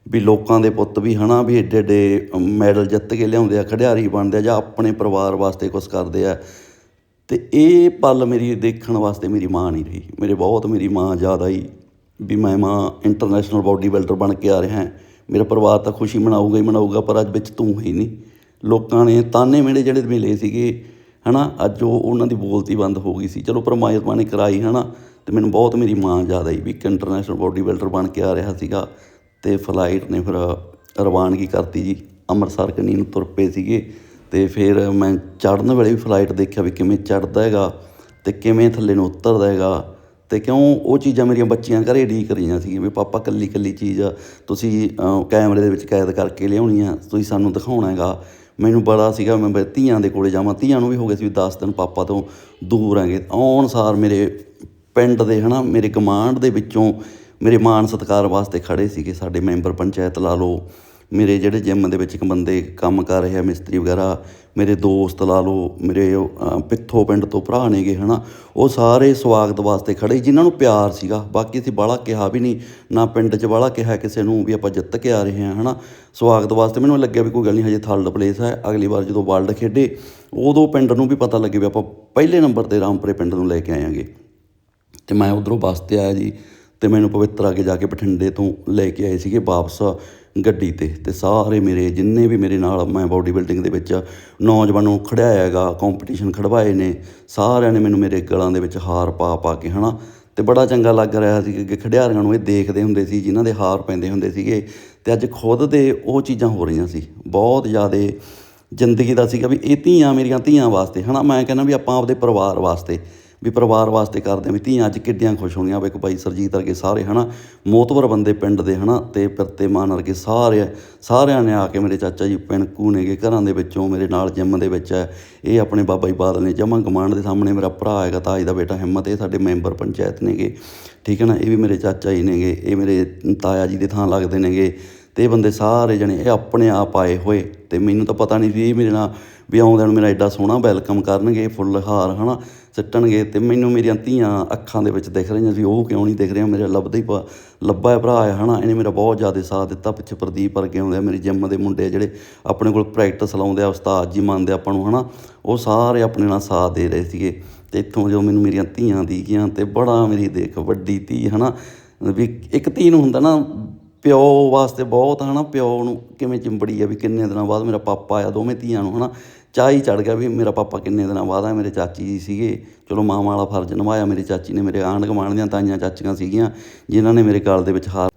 ਵੀ ਲੋਕਾਂ ਦੇ ਪੁੱਤ ਵੀ ਹੈ ਨਾ ਵੀ ਏਡੇ ਏਡੇ ਮੈਡਲ ਜਿੱਤ ਕੇ ਲਿਆਉਂਦੇ ਆ, ਖਿਡਾਰੀ ਬਣਦੇ ਆ ਜਾਂ ਆਪਣੇ ਪਰਿਵਾਰ ਵਾਸਤੇ ਕੁਝ ਕਰਦੇ ਆ। ਤੇ ਇਹ ਪਲ ਮੇਰੀ ਦੇਖਣ ਵਾਸਤੇ ਮੇਰੀ ਮਾਂ ਨਹੀਂ ਰਹੀ। ਮੇਰੇ ਬਹੁਤ, ਮੇਰੀ ਮਾਂ ਜ਼ਿਆਦਾ ਹੀ ਵੀ ਮੈਂ ਮਾਂ ਇੰਟਰਨੈਸ਼ਨਲ ਬਾਡੀ ਬਿਲਡਰ ਬਣ ਕੇ ਆ ਰਿਹਾ। ਹਾਂ ਮੇਰਾ ਪਰਿਵਾਰ ਤਾਂ ਖੁਸ਼ੀ ਮਨਾਊਗਾ ਹੀ ਮਨਾਊਗਾ, ਪਰ ਅੱਜ ਵਿੱਚ ਤੂੰ ਹੀ ਨਹੀਂ। ਲੋਕਾਂ ਨੇ ਤਾਨੇ ਮੇੜੇ ਜਿਹੜੇ ਮਿਲੇ ਸੀਗੇ, ਹਨਾ, ਅੱਜ ਉਹ ਉਹਨਾਂ ਦੀ ਬੋਲਤੀ ਬੰਦ ਹੋ ਗਈ ਸੀ। ਚਲੋ, ਪਰਮਾਤਮਾ ਨੇ ਕਰਾਈ, ਹਨਾ, ਤੇ ਮੈਨੂੰ ਬਹੁਤ ਮੇਰੀ ਮਾਂ ਯਾਦ ਆਈ ਵੀ ਇੱਕ ਇੰਟਰਨੈਸ਼ਨਲ ਬਾਡੀ ਬਿਲਡਰ ਬਣ ਕੇ ਆ ਰਿਹਾ ਸੀਗਾ ਤੇ ਫਲਾਈਟ ਨੇ ਫਿਰ ਰਵਾਨਗੀ ਕਰਤੀ ਜੀ। ਅੰਮ੍ਰਿਤਸਰ ਕਨੀ ਨੂੰ ਤੁਰ ਪਏ ਸੀਗੇ ਤੇ ਫਿਰ ਮੈਂ ਚੜ੍ਹਨ ਵੇਲੇ ਵੀ ਫਲਾਈਟ ਦੇਖਿਆ ਵੀ ਕਿਵੇਂ ਚੜ੍ਹਦਾ ਹੈਗਾ ਤੇ ਕਿਵੇਂ ਥੱਲੇ ਨੂੰ ਉਤਰਦਾ ਹੈਗਾ। ਤੇ ਕਿਉਂ ਉਹ ਚੀਜ਼ਾਂ ਮੇਰੀਆਂ ਬੱਚੀਆਂ ਘਰੇ ਡੀਕ ਰਹੀਆਂ ਸੀ ਵੀ ਪਾਪਾ ਕੱਲੀ ਕੱਲੀ ਚੀਜ਼ ਤੁਸੀਂ ਕੈਮਰੇ ਦੇ ਵਿੱਚ ਕੈਦ ਕਰਕੇ ਲਿਆਉਣੀ ਆ ਤੁਸੀਂ ਸਾਨੂੰ ਦਿਖਾਉਣਾ ਹੈਗਾ। ਮੈਨੂੰ ਬੜਾ ਸੀਗਾ ਮੈਂ ਧੀਆਂ ਦੇ ਕੋਲੇ ਜਾਵਾਂ, ਧੀਆਂ ਨੂੰ ਵੀ ਹੋ ਗਏ ਸੀ ਵੀ 10 ਦਿਨ ਪਾਪਾ ਤੋਂ ਦੂਰ ਹੈਗੇ। ਆਉਣ ਸਾਰ ਮੇਰੇ ਪਿੰਡ ਦੇ ਹਨਾ, ਮੇਰੇ ਗਮਾਂਡ ਦੇ ਵਿੱਚੋਂ ਮੇਰੇ ਮਾਣ ਸਤਿਕਾਰ ਵਾਸਤੇ ਖੜੇ ਸੀਗੇ, ਸਾਡੇ ਮੈਂਬਰ ਪੰਚਾਇਤ ਲਾ ਲਓ। ਮੇਰੇ ਜਿਹੜੇ ਜਿਮ ਦੇ ਵਿੱਚ ਇੱਕ ਬੰਦੇ ਕੰਮ ਕਰ ਰਹੇ ਆ ਮਿਸਤਰੀ ਵਗੈਰਾ ਮੇਰੇ ਦੋਸਤ ਲਾ ਲਓ ਮੇਰੇ ਉਹ, ਪਿੱਥੋਂ ਪਿੰਡ ਤੋਂ ਭਰਾ ਨੇਗੇ ਹਨਾ? ਉਹ ਸਾਰੇ ਸਵਾਗਤ ਵਾਸਤੇ ਖੜੇ ਜਿਨ੍ਹਾਂ ਨੂੰ ਪਿਆਰ ਸੀਗਾ। ਬਾਕੀ ਅਸੀਂ ਬਾਹਲਾ ਕਿਹਾ ਵੀ ਨਹੀਂ ਨਾ ਪਿੰਡ 'ਚ ਬਾਹਲਾ ਕਿਹਾ ਕਿਸੇ ਨੂੰ ਵੀ ਆਪਾਂ ਜਿੱਤ ਕੇ ਆ ਰਹੇ ਹਾਂ ਹਨਾ? ਸਵਾਗਤ ਵਾਸਤੇ ਮੈਨੂੰ ਲੱਗਿਆ ਵੀ ਕੋਈ ਗੱਲ ਨਹੀਂ ਹਜੇ ਥਰਡ ਪਲੇਸ ਹੈ ਅਗਲੀ ਵਾਰ ਜਦੋਂ ਵਰਲਡ ਖੇਡੇ ਉਦੋਂ ਪਿੰਡ ਨੂੰ ਵੀ ਪਤਾ ਲੱਗੇ ਵੀ ਆਪਾਂ ਪਹਿਲੇ ਨੰਬਰ ਤੇ ਰਾਮਪੁਰੇ ਪਿੰਡ ਨੂੰ ਲੈ ਕੇ ਆਵਾਂਗੇ ਤੇ ਮੈਂ ਉਧਰੋਂ ਬੱਸ ਤੇ ਆਇਆ ਜੀ ਤੇ ਮੈਨੂੰ ਪਵਿੱਤਰ ਆ ਕੇ ਜਾ ਕੇ ਬਠਿੰਡੇ ਤੋਂ ਲੈ ਕੇ ਆਏ ਸੀਗੇ ਵਾਪਸ। ਗੱਡੀ ਤੇ ਤੇ ਸਾਰੇ ਮੇਰੇ, ਜਿੰਨੇ ਵੀ ਮੇਰੇ ਨਾਲ ਮੈਂ ਬਾਡੀ ਬਿਲਡਿੰਗ ਦੇ ਵਿੱਚ ਨੌਜਵਾਨ ਨੂੰ ਖੜਾਇਆ ਹੈਗਾ ਕੰਪੀਟੀਸ਼ਨ ਖੜਵਾਏ ਨੇ, ਸਾਰਿਆਂ ਨੇ ਮੈਨੂੰ ਮੇਰੇ ਗਲਾਂ ਦੇ ਵਿੱਚ ਹਾਰ ਪਾ ਪਾ ਕੇ, ਹਨਾ? ਤੇ ਬੜਾ ਚੰਗਾ ਲੱਗ ਰਿਹਾ ਸੀ ਕਿ ਖਿਡਾਰੀਆਂ ਨੂੰ ਇਹ ਦੇਖਦੇ ਹੁੰਦੇ ਸੀ, ਜਿਨ੍ਹਾਂ ਦੇ ਹਾਰ ਪੈਂਦੇ ਹੁੰਦੇ ਸੀਗੇ। ਤੇ ਅੱਜ ਖੁਦ ਦੇ ਉਹ ਚੀਜ਼ਾਂ ਹੋ ਰਹੀਆਂ ਸੀ। ਬਹੁਤ ਜ਼ਿਆਦਾ ਜ਼ਿੰਦਗੀ ਦਾ ਸੀਗਾ ਵੀ ਇਹ ਧੀਆਂ ਮੇਰੀਆਂ ਧੀਆਂ ਵਾਸਤੇ, ਹਨਾ? ਮੈਂ ਕਹਿੰਦਾ ਵੀ ਆਪਾਂ ਆਪਦੇ ਪਰਿਵਾਰ ਵਾਸਤੇ ਵੀ ਪਰਿਵਾਰ ਵਾਸਤੇ ਕਰਦੇ ਹਾਂ ਵੀ ਧੀਆਂ ਅੱਜ ਕਿੱਡੀਆਂ ਖੁਸ਼ ਹੋਣੀਆਂ ਵੇਖੋ ਭਾਈ ਸਰਜੀਤ ਵਰਗੇ ਸਾਰੇ, ਹਨਾ? ਮੋਤਵਰ ਬੰਦੇ ਪਿੰਡ ਦੇ, ਹਨਾ? ਤੇ ਪਿਰਤੇ ਮਾਨ ਵਰਗੇ ਸਾਰੇ, ਸਾਰਿਆਂ ਨੇ ਆ ਕੇ ਮੇਰੇ ਚਾਚਾ ਜੀ ਪਿੰਕੂ ਨੇਗੇ, ਘਰਾਂ ਦੇ ਵਿੱਚੋਂ, ਮੇਰੇ ਨਾਲ ਜਿੰਮ ਦੇ ਵਿੱਚ ਹੈ। ਇਹ ਆਪਣੇ ਬਾਬਾ ਜੀ ਬਾਦਲ ਨੇ ਜਮਾ ਕਮਾਂਡ ਦੇ ਸਾਹਮਣੇ ਮੇਰਾ ਭਰਾ ਹੈਗਾ ਤਾਜ ਦਾ ਬੇਟਾ ਹਿੰਮਤ, ਇਹ ਸਾਡੇ ਮੈਂਬਰ ਪੰਚਾਇਤ ਨੇਗੇ। ਠੀਕ ਹੈ ਨਾ? ਇਹ ਵੀ ਮੇਰੇ ਚਾਚਾ ਜੀ ਨੇਗੇ, ਇਹ ਮੇਰੇ ਤਾਇਆ ਜੀ ਦੇ ਥਾਂ ਲੱਗਦੇ ਨੇਗੇ। ਤੇ ਇਹ ਬੰਦੇ ਸਾਰੇ ਜਣੇ, ਇਹ ਆਪਣੇ ਆਪ ਆਏ ਹੋਏ। ਤੇ ਮੈਨੂੰ ਤਾਂ ਪਤਾ ਨਹੀਂ ਸੀ, ਇਹ ਮੇਰੇ ਨਾਲ ਵੀ ਆਉਂਦਿਆਂ ਨੂੰ ਮੇਰਾ ਐਡਾ ਸੋਹਣਾ ਵੈਲਕਮ ਕਰਨਗੇ, ਫੁੱਲ ਹਾਰ, ਹਨਾ, ਸਿੱਟਣਗੇ ਤੇ ਮੈਨੂੰ ਮੇਰੀਆਂ ਧੀਆਂ ਅੱਖਾਂ ਦੇ ਵਿੱਚ ਦਿਖ ਰਹੀਆਂ ਸੀ, ਉਹ ਕਿਉਂ ਨਹੀਂ ਦਿਖ ਰਿਹਾ ਮੇਰੇ ਲੱਭਦਾ ਹੀ ਪ- ਲੱਭਾ ਹੈ ਭਰਾ ਹੈ, ਹਨਾ, ਇਹਨੇ ਮੇਰਾ ਬਹੁਤ ਜ਼ਿਆਦਾ ਸਾਥ ਦਿੱਤਾ, ਪਿੱਛੇ ਪ੍ਰਦੀਪ ਵਰਗੇ ਆਉਂਦੇ ਆ, ਮੇਰੀ ਜਿੰਮ ਦੇ ਮੁੰਡੇ ਜਿਹੜੇ ਆਪਣੇ ਕੋਲ ਪ੍ਰੈਕਟਿਸ ਲਾਉਂਦੇ ਆ, ਉਸਤਾਦ ਜੀ ਮੰਨਦੇ ਆਪਾਂ ਨੂੰ, ਹਨਾ, ਉਹ ਸਾਰੇ ਆਪਣੇ ਨਾਲ ਸਾਥ ਦੇ ਰਹੇ ਸੀਗੇ ਤੇ ਇੱਥੋਂ ਜੋ ਮੈਨੂੰ ਮੇਰੀਆਂ ਧੀਆਂ ਦੀ ਗਈਆਂ ਤੇ ਬੜਾ ਮੇਰੀ ਦੇਖ ਵੱਡੀ ਧੀ, ਹਨਾ, ਵੀ ਇੱਕ ਧੀ ਨੂੰ ਹੁੰਦਾ ਨਾ, ਪਿਓ ਵਾਸਤੇ ਬਹੁਤ, ਹਨਾ, ਪਿਓ ਨੂੰ ਕਿਵੇਂ ਚਿੰਬੜੀ ਆ ਵੀ ਕਿੰਨੇ ਦਿਨਾਂ ਬਾਅਦ ਮੇਰਾ ਪਾਪਾ ਆਇਆ, ਦੋਵੇਂ ਧੀਆਂ ਨੂੰ, ਹਨਾ ਚਾਹ ਹੀ ਚੜ ਗਿਆ ਵੀ ਮੇਰਾ ਪਾਪਾ ਕਿੰਨੇ ਦਿਨਾਂ ਬਾਅਦ ਆ ਮੇਰੇ ਚਾਚੀ ਜੀ ਸੀਗੇ। ਚਲੋ ਮਾਵਾਂ ਵਾਲਾ ਫਰਜ਼ ਨਿਭਾਇਆ, ਮੇਰੀ ਚਾਚੀ ਨੇ ਮੇਰੇ ਆਂਢ ਗੁਆਂਢ ਦੀਆਂ ਤਾਈਆਂ ਚਾਚੀਆਂ ਸੀਗੀਆਂ, ਜਿਨ੍ਹਾਂ ਨੇ ਮੇਰੇ ਗਲ ਦੇ ਵਿੱਚ ਹਾਰ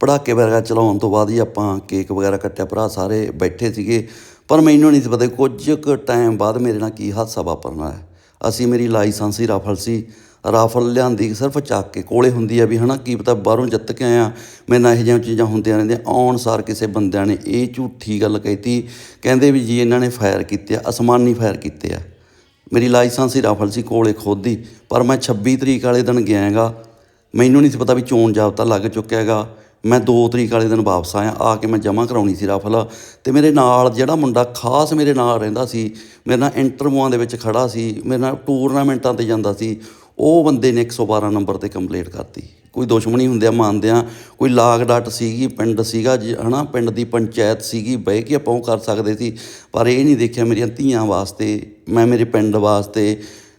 ਪੜਾਕੇ ਵਗੈਰਾ ਚਲਾਉਣ ਤੋਂ ਬਾਅਦ ਹੀ ਆਪਾਂ ਕੇਕ ਵਗੈਰਾ ਕੱਟਿਆ, ਭਰਾ ਸਾਰੇ ਬੈਠੇ ਸੀਗੇ। ਪਰ ਮੈਨੂੰ ਨਹੀਂ ਸੀ ਪਤਾ ਕੁਝ ਕੁ ਟਾਈਮ ਬਾਅਦ ਮੇਰੇ ਨਾਲ ਕੀ ਹਾਦਸਾ ਵਾਪਰਨਾ ਹੈ। ਅਸੀਂ, ਮੇਰੀ ਲਾਇਸੈਂਸ ਹੀ ਰਾਫਲ ਸੀ ਰਾਫਲ ਲਿਆਂਦੀ ਸਿਰਫ ਚੱਕ ਕੇ ਕੋਲੇ ਹੁੰਦੀ ਆ ਵੀ ਹਨਾ, ਕੀ ਪਤਾ ਬਾਹਰੋਂ ਜਿੱਤ ਕੇ ਆਇਆ ਮੇਰੇ ਨਾਲ ਇਹੋ ਜਿਹੀਆਂ ਚੀਜ਼ਾਂ ਹੁੰਦੀਆਂ ਰਹਿੰਦੀਆਂ, ਆਉਣ ਸਾਰ ਕਿਸੇ ਬੰਦਿਆਂ ਨੇ ਇਹ ਝੂਠੀ ਗੱਲ ਕਹਿਤੀ, ਕਹਿੰਦੇ ਵੀ ਜੀ ਇਹਨਾਂ ਨੇ ਫਾਇਰ ਕੀਤੇ ਆ, ਅਸਮਾਨੀ ਫਾਇਰ ਕੀਤੇ ਆ। ਮੇਰੀ ਲਾਇਸੈਂਸ ਹੀ ਰਾਫਲ ਸੀ, ਕੋਲੇ ਖੁਦ ਹੀ ਪਰ ਮੈਂ 26 ਤਰੀਕ ਵਾਲੇ ਦਿਨ ਗਿਆ ਹੈਗਾ। ਮੈਨੂੰ ਨਹੀਂ ਸੀ ਪਤਾ ਵੀ ਚੋਣ ਜਾਬਤਾ ਲੱਗ ਚੁੱਕਿਆ ਹੈਗਾ। ਮੈਂ 2 ਤਰੀਕ ਵਾਲੇ ਦਿਨ ਵਾਪਸ ਆਇਆ, ਆ ਕੇ ਮੈਂ ਜਮ੍ਹਾਂ ਕਰਾਉਣੀ ਸੀ ਰਾਫਲ। ਤੇ ਮੇਰੇ ਨਾਲ ਜਿਹੜਾ ਮੁੰਡਾ ਖਾਸ ਮੇਰੇ ਨਾਲ ਰਹਿੰਦਾ ਸੀ, ਮੇਰੇ ਨਾਲ ਇੰਟਰਵਿਊਆਂ ਦੇ ਵਿੱਚ ਖੜਾ ਸੀ, ਮੇਰੇ ਨਾਲ ਟੂਰਨਾਮੈਂਟਾਂ ਤੇ ਜਾਂਦਾ ਸੀ ਉਹ ਬੰਦੇ ਨੇ 112 ਨੰਬਰ ਤੇ ਕੰਪਲੇਂਟ ਕਰਤੀ। ਕੋਈ ਦੁਸ਼ਮਣੀ ਹੁੰਦੇ ਮੰਨਦਿਆਂ ਕੋਈ ਲਾਗ ਡਾਟ ਸੀਗੀ ਪਿੰਡ ਸੀਗਾ ਜੀ, ਹਨਾ ਪਿੰਡ ਦੀ ਪੰਚਾਇਤ ਸੀਗੀ ਬਹਿ ਕੇ ਆਪਾਂ ਉਹ ਕਰ ਸਕਦੇ ਸੀ ਪਰ ਇਹ ਨਹੀਂ ਦੇਖਿਆ ਮੇਰੀਆਂ ਧੀਆਂ ਵਾਸਤੇ ਮੈਂ ਮੇਰੇ ਪਿੰਡ ਵਾਸਤੇ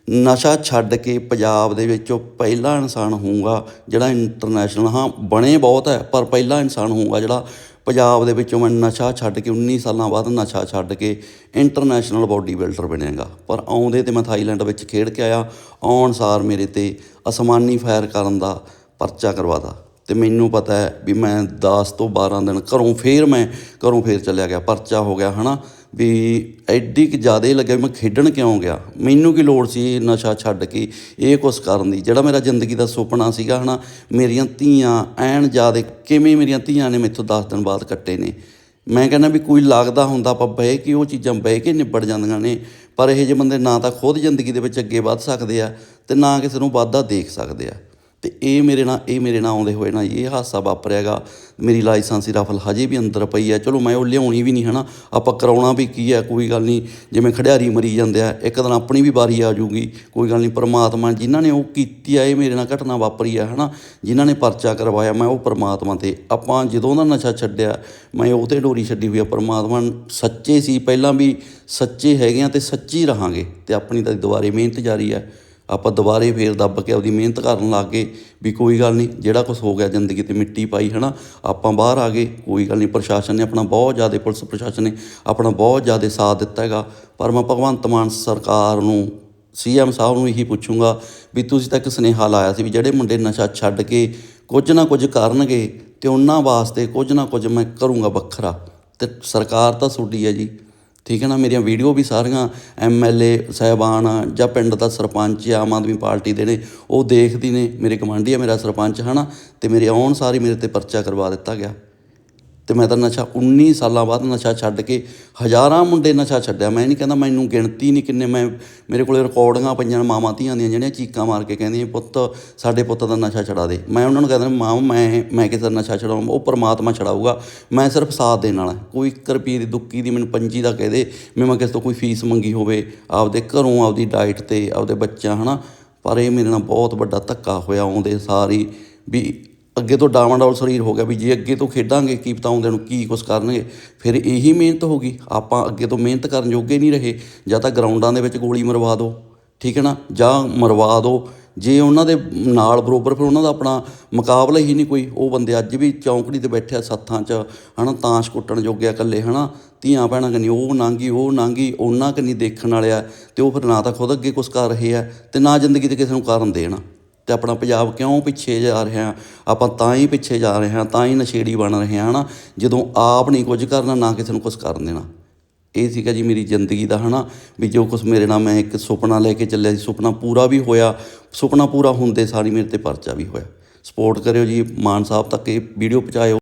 ਨਸ਼ਾ ਛੱਡ ਕੇ ਪੰਜਾਬ ਦੇ ਵਿੱਚ ਉਹ ਪਹਿਲਾ ਇਨਸਾਨ ਹੋਊਗਾ ਜਿਹੜਾ ਇੰਟਰਨੈਸ਼ਨਲ ਹਾਂ ਬਣੇ ਬਹੁਤ ਹੈ ਪਰ ਪਹਿਲਾ ਇਨਸਾਨ ਹੋਊਗਾ ਜਿਹੜਾ ਪੰਜਾਬ ਦੇ ਵਿੱਚੋਂ ਮੈਂ ਨਸ਼ਾ ਛੱਡ ਕੇ 19 ਸਾਲਾਂ ਬਾਅਦ ਨਸ਼ਾ ਛੱਡ ਕੇ ਇੰਟਰਨੈਸ਼ਨਲ ਬਾਡੀ ਬਿਲਡਰ ਬਣਿਆਗਾ। ਪਰ ਆਉਂਦੇ ਤੇ ਮੈਂ ਥਾਈਲੈਂਡ ਵਿੱਚ ਖੇਡ ਕੇ ਆਇਆ। ਆਉਣ ਸਾਰ ਮੇਰੇ ਤੇ ਅਸਮਾਨੀ ਫਾਇਰ ਕਰਨ ਦਾ ਪਰਚਾ ਕਰਵਾਤਾ। ਤੇ ਮੈਨੂੰ ਪਤਾ ਹੈ ਵੀ ਮੈਂ 10 ਤੋਂ 12 ਦਿਨ ਘਰੋਂ ਫੇਰ ਮੈਂ ਘਰੋਂ ਫੇਰ ਚੱਲਿਆ ਗਿਆ। ਪਰਚਾ ਹੋ ਗਿਆ, ਹਨਾ? ਵੀ ਐਡੀ ਕਿ ਜ਼ਿਆਦਾ ਲੱਗਿਆ ਵੀ ਮੈਂ ਖੇਡਣ ਕਿਉਂ ਗਿਆ। ਮੈਨੂੰ ਕੀ ਲੋੜ ਸੀ ਨਸ਼ਾ ਛੱਡ ਕੇ ਇਹ ਕੁਛ ਕਰਨ ਦੀ। ਜਿਹੜਾ ਮੇਰਾ ਜ਼ਿੰਦਗੀ ਦਾ ਸੁਪਨਾ ਸੀਗਾ ਹਨਾ, ਮੇਰੀਆਂ ਧੀਆਂ ਐਨ ਜ਼ਿਆਦਾ ਕਿਵੇਂ ਮੇਰੀਆਂ ਧੀਆਂ ਨੇ ਮੈਥੋਂ 10 ਦਿਨ ਬਾਅਦ ਕੱਟੇ ਨੇ। ਮੈਂ ਕਹਿੰਦਾ ਵੀ ਕੋਈ ਲੱਗਦਾ ਹੁੰਦਾ, ਆਪਾਂ ਬਹਿ ਕੇ ਉਹ ਚੀਜ਼ਾਂ ਬਹਿ ਕੇ ਨਿਬੜ ਜਾਂਦੀਆਂ ਨੇ, ਪਰ ਇਹ ਜਿਹੇ ਬੰਦੇ ਨਾ ਤਾਂ ਖੁਦ ਜ਼ਿੰਦਗੀ ਦੇ ਵਿੱਚ ਅੱਗੇ ਵੱਧ ਸਕਦੇ ਆ ਤੇ ਨਾ ਕਿਸੇ ਨੂੰ ਵਾਧਾ ਦੇਖ ਸਕਦੇ ਆ। ਤੇ ਇਹ ਮੇਰੇ ਨਾਲ, ਇਹ ਮੇਰੇ ਨਾਲ ਆਉਂਦੇ ਹੋਏ ਨਾ ਇਹ ਹਾਦਸਾ ਵਾਪਰਿਆਗਾ ਮੇਰੀ ਲਾਇਸੈਂਸੀ ਰਫਲ ਹਜੇ ਵੀ ਅੰਦਰ ਪਈ ਹੈ। ਚਲੋ ਮੈਂ ਉਹ ਲਿਆਉਣੀ ਵੀ ਨਹੀਂ, ਹਨਾ? ਆਪਾਂ ਕਰਾਉਣਾ ਵੀ ਕੀ ਹੈ, ਕੋਈ ਗੱਲ ਨਹੀਂ। ਜਿਵੇਂ ਖਿਡਾਰੀ ਮਰੀ ਜਾਂਦੇ ਆ, ਇੱਕ ਦਿਨ ਆਪਣੀ ਵੀ ਵਾਰੀ ਆ ਜੂਗੀ ਕੋਈ ਗੱਲ ਨਹੀਂ। ਪਰਮਾਤਮਾ ਜਿਨ੍ਹਾਂ ਨੇ ਉਹ ਕੀਤੀ ਆ, ਇਹ ਮੇਰੇ ਨਾਲ ਘਟਨਾ ਵਾਪਰੀ ਆ, ਹਨਾ? ਜਿਨ੍ਹਾਂ ਨੇ ਪਰਚਾ ਕਰਵਾਇਆ, ਮੈਂ ਉਹ ਪਰਮਾਤਮਾ ਤੇ। ਆਪਾਂ ਜਦੋਂ ਦਾ ਨਸ਼ਾ ਛੱਡਿਆ, ਮੈਂ ਉਹ ਤੇ ਡੋਰੀ ਛੱਡੀ ਹੋਈ ਆ। ਪਰਮਾਤਮਾ ਸੱਚੇ ਸੀ। ਪਹਿਲਾਂ ਵੀ ਸੱਚੇ ਹੈਗੇ ਆ ਤੇ ਸੱਚੀ ਰਹਾਂਗੇ। ਤੇ ਆਪਣੀ ਤਾਂ ਦੁਬਾਰੇ ਮਿਹਨਤ ਜਾਰੀ ਹੈ ਆਪਾਂ ਦੁਬਾਰੇ ਫੇਰ ਦੱਬ ਕੇ ਆਪਦੀ ਮਿਹਨਤ ਕਰਨ ਲੱਗ ਗਏ ਵੀ ਕੋਈ ਗੱਲ ਨਹੀਂ, ਜਿਹੜਾ ਕੁਝ ਹੋ ਗਿਆ ਜ਼ਿੰਦਗੀ ਤੇ ਮਿੱਟੀ ਪਾਈ, ਹਨਾ, ਆਪਾਂ ਬਾਹਰ ਆ ਗਏ, ਕੋਈ ਗੱਲ ਨਹੀਂ, ਪ੍ਰਸ਼ਾਸਨ ਨੇ ਆਪਣਾ ਬਹੁਤ ਜ਼ਿਆਦਾ, ਪੁਲਿਸ ਪ੍ਰਸ਼ਾਸਨ ਨੇ ਆਪਣਾ ਬਹੁਤ ਜ਼ਿਆਦਾ ਸਾਥ ਦਿੱਤਾ ਹੈਗਾ, ਪਰ ਮੈਂ ਭਗਵੰਤ ਮਾਨ ਸਰਕਾਰ ਨੂੰ ਸੀਐਮ ਸਾਹਿਬ ਨੂੰ ਇਹੀ ਪੁੱਛੂੰਗਾ ਵੀ ਤੁਸੀਂ ਤਾਂ ਇੱਕ ਸੁਨੇਹਾ ਲਾਇਆ ਸੀ ਵੀ ਜਿਹੜੇ ਮੁੰਡੇ ਨਸ਼ਾ ਛੱਡ ਕੇ ਕੁਝ ਨਾ ਕੁਝ ਕਰਨਗੇ ਤੇ ਉਹਨਾਂ ਵਾਸਤੇ ਕੁਝ ਨਾ ਕੁਝ ਮੈਂ ਕਰੂੰਗਾ ਵੱਖਰਾ, ਤੇ ਸਰਕਾਰ ਤਾਂ ਤੁਹਾਡੀ ਹੈ ਜੀ। ਠੀਕ ਹੈ ਨਾ? ਮੇਰੀਆਂ ਵੀਡੀਓ ਵੀ ਸਾਰੀਆਂ ਐਮਐਲਏ ਸਾਹਿਬਾਨ ਜਾਂ ਪਿੰਡ ਦਾ ਸਰਪੰਚ ਜਾਂ ਆਮ ਆਦਮੀ ਪਾਰਟੀ ਦੇ ਨੇ, ਉਹ ਦੇਖਦੀ ਨੇ, ਮੇਰੇ ਗਵਾਂਢੀ ਆ ਮੇਰਾ ਸਰਪੰਚ, ਹਨਾ? ਤੇ ਮੇਰੇ ਆਉਣ ਸਾਰੀ ਮੇਰੇ ਤੇ ਪਰਚਾ ਕਰਵਾ ਦਿੱਤਾ ਗਿਆ। ਤੇ ਮੈਂ ਤਾਂ ਨਸ਼ਾ 19 ਸਾਲਾਂ ਬਾਅਦ ਨਸ਼ਾ ਛੱਡ ਕੇ ਹਜ਼ਾਰਾਂ ਮੁੰਡੇ ਨਸ਼ਾ ਛੱਡਿਆ। ਮੈਂ ਨਹੀਂ ਕਹਿੰਦਾ ਮੈਨੂੰ ਗਿਣਤੀ ਨਹੀਂ ਕਿੰਨੇ, ਮੈਂ, ਮੇਰੇ ਕੋਲੇ ਰਿਕਾਰਡਿੰਗਾਂ ਪਈਆਂ ਮਾਵਾਂ ਧੀਆਂ ਦੀਆਂ, ਜਿਹੜੀਆਂ ਚੀਕਾਂ ਮਾਰ ਕੇ ਕਹਿੰਦੀਆਂ, ਪੁੱਤ, ਸਾਡੇ ਪੁੱਤ ਦਾ ਨਸ਼ਾ ਛਡਾ ਦੇ। ਮੈਂ ਉਹਨਾਂ ਨੂੰ ਕਹਿੰਦਾ ਮਾਂ, ਮੈਂ ਮੈਂ ਕਿਸੇ ਦਾ ਨਸ਼ਾ ਛਡਾਉਂ ਉਹ ਪਰਮਾਤਮਾ ਛਡਾਊਗਾ। ਮੈਂ ਸਿਰਫ ਸਾਥ ਦੇਣ ਵਾਲਾ। ਕੋਈ 1 ਰੁਪਏ ਦੀ ਦੁੱਕੀ ਦੀ ਮੈਨੂੰ ਪੰਜੀ ਦਾ ਕਹਿ ਦੇ, ਵੀ ਮੈਂ ਕਿਸੇ ਤੋਂ ਕੋਈ ਫੀਸ ਮੰਗੀ ਹੋਵੇ, ਆਪਦੇ ਘਰੋਂ ਆਪਦੀ ਡਾਈਟ ਤੇ, ਆਪਦੇ ਬੱਚਿਆਂ, ਹਨਾ? ਪਰ ਇਹ ਮੇਰੇ ਨਾਲ ਬਹੁਤ ਵੱਡਾ ਧੱਕਾ ਹੋਇਆ ਆਉਂਦੇ ਸਾਰੀ ਵੀ ਅੱਗੇ ਤੋਂ ਡਾਵਾਂਡੋਲ ਸਰੀਰ ਹੋ ਗਿਆ ਵੀ ਜੇ ਅੱਗੇ ਤੋਂ ਖੇਡਾਂਗੇ, ਕੀ ਪਤਾ ਆਉਂਦੇ ਨੂੰ ਕੀ ਕੁਛ ਕਰਨਗੇ। ਫਿਰ ਇਹੀ ਮਿਹਨਤ ਹੋ ਗਈ। ਆਪਾਂ ਅੱਗੇ ਤੋਂ ਮਿਹਨਤ ਕਰਨ ਯੋਗੇ ਨਹੀਂ ਰਹੇ। ਜਾਂ ਤਾਂ ਗਰਾਊਂਡਾਂ ਦੇ ਵਿੱਚ ਗੋਲੀ ਮਰਵਾ ਦਿਓ ਠੀਕ ਹੈ ਨਾ? ਜਾਂ ਮਰਵਾ ਦਿਓ ਜੇ ਉਹਨਾਂ ਦੇ ਨਾਲ ਬਰੋਬਰ ਫਿਰ ਉਹਨਾਂ ਦਾ ਆਪਣਾ ਮੁਕਾਬਲਾ ਹੀ ਨਹੀਂ ਕੋਈ। ਉਹ ਬੰਦੇ ਅੱਜ ਵੀ ਚੌਂਕੜੀ ਤੇ ਬੈਠੇ ਆ ਸੱਥਾਂ 'ਚ। ਹਨਾ? ਤਾਸ਼ ਕੁੱਟਣ ਜੋਗੇ ਆ ਇਕੱਲੇ, ਹਨਾ? ਧੀਆਂ ਭੈਣਾਂ ਕੰਨੀ ਉਹ ਨਾਂਗੀ ਉਹ ਨਾਂਗੀ, ਉਹਨਾਂ ਕਨੀ ਦੇਖਣ ਵਾਲਿਆ ਆ। ਤੇ ਉਹ ਫਿਰ ਨਾ ਤਾਂ ਖੁਦ ਅੱਗੇ ਕੁਛ ਕਰ ਰਹੇ ਆ ਤੇ ਨਾ ਜ਼ਿੰਦਗੀ 'ਤੇ ਕਿਸੇ ਨੂੰ ਕਰਨ ਦੇਣਾ। ਤੇ ਆਪਣਾ ਪੰਜਾਬ ਕਿਉਂ ਪਿੱਛੇ ਜਾ ਰਿਹਾ ਆਪਾਂ ਤਾਂ ਹੀ ਪਿੱਛੇ ਜਾ ਰਹੇ ਹਾਂ, ਤਾਂ ਹੀ ਨਸ਼ੇੜੀ ਬਣ ਰਹੇ ਹਾਂ, ਹਨਾ? ਜਦੋਂ ਆਪ ਨਹੀਂ ਕੁਝ ਕਰਨਾ, ਨਾ ਕਿਸੇ ਨੂੰ ਕੁਝ ਕਰਨ ਦੇਣਾ। ਇਹ ਸੀਗਾ ਜੀ ਮੇਰੀ ਜ਼ਿੰਦਗੀ ਦਾ, ਹਨਾ? ਵੀ ਜੋ ਕੁਝ ਮੇਰੇ ਨਾਲ ਮੈਂ ਇੱਕ ਸੁਪਨਾ ਲੈ ਕੇ ਚੱਲਿਆ ਸੀ, ਸੁਪਨਾ ਪੂਰਾ ਵੀ ਹੋਇਆ, ਸੁਪਨਾ ਪੂਰਾ ਹੁੰਦੇ ਸਾਰੀ ਮੇਰੇ ਤੇ ਪਰਚਾ ਵੀ ਹੋਇਆ। ਸਪੋਰਟ ਕਰਿਓ ਜੀ, ਮਾਨ ਸਾਹਿਬ ਤੱਕ ਇਹ ਵੀਡੀਓ ਪਹੁੰਚਾਇਓ।